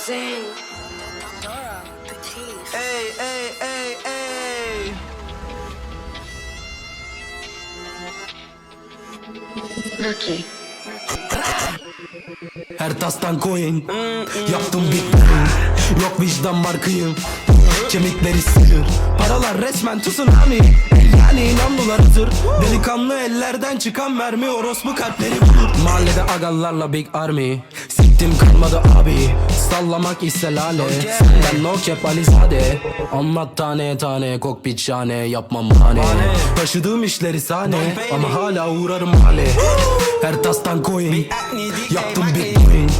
Petit. Ey ey ey ey. Lucky. Her tastan coin. Yaptım bir Yok vicdan var kıyım Kemikleri sıyır Paralar resmen tsunami. Yani inandılar hazır. Delikanlı ellerden çıkan mermi. Orospu kalpleri vurur. Mahallede agallarla big army Siktim kalmadı abi. Sallamak ise lale. Senden no cap alizade Anlat tane tane kokpit şahane Yapmam mane Taşıdığım işleri sahne. Ama hala uğrarım hale. Her tastan coin. Yaptım bitcoin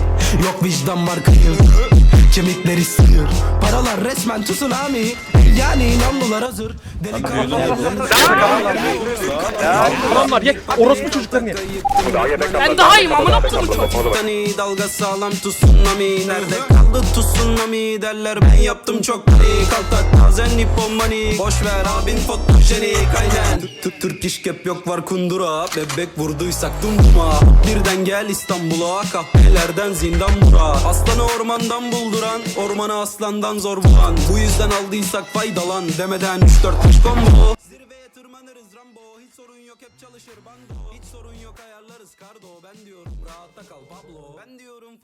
Yok vicdan var kıyım Kemikleri sıyır. Paralar resmen tsunami Yani inandılar hazır. Delikanlı Adamlar ye. Orospu çocuklarını ye. Ben daha iyiyim amına koydum bu çocuk. Titani dalga sağlam tsunami. Nerede kaldı tsunami derler. Ben yaptım çok panik. Kaltak tazen hippomani Boş ver abin fotojenik aynen. Türk Türk işkep yok var kundura. Bebek vurduysak dumduma Birden gel İstanbul'a Kahvelerden zindan bura. Aslanı ormandan bulduran Ormanı aslandan zor bulan. Bu yüzden aldıysak faydalan Demeden 3-4 5 combo Hiç sorun yok hep çalışır bando. Hiç sorun yok ayarlarız kardo. Ben diyorum rahatta kal Pablo. Ben diyorum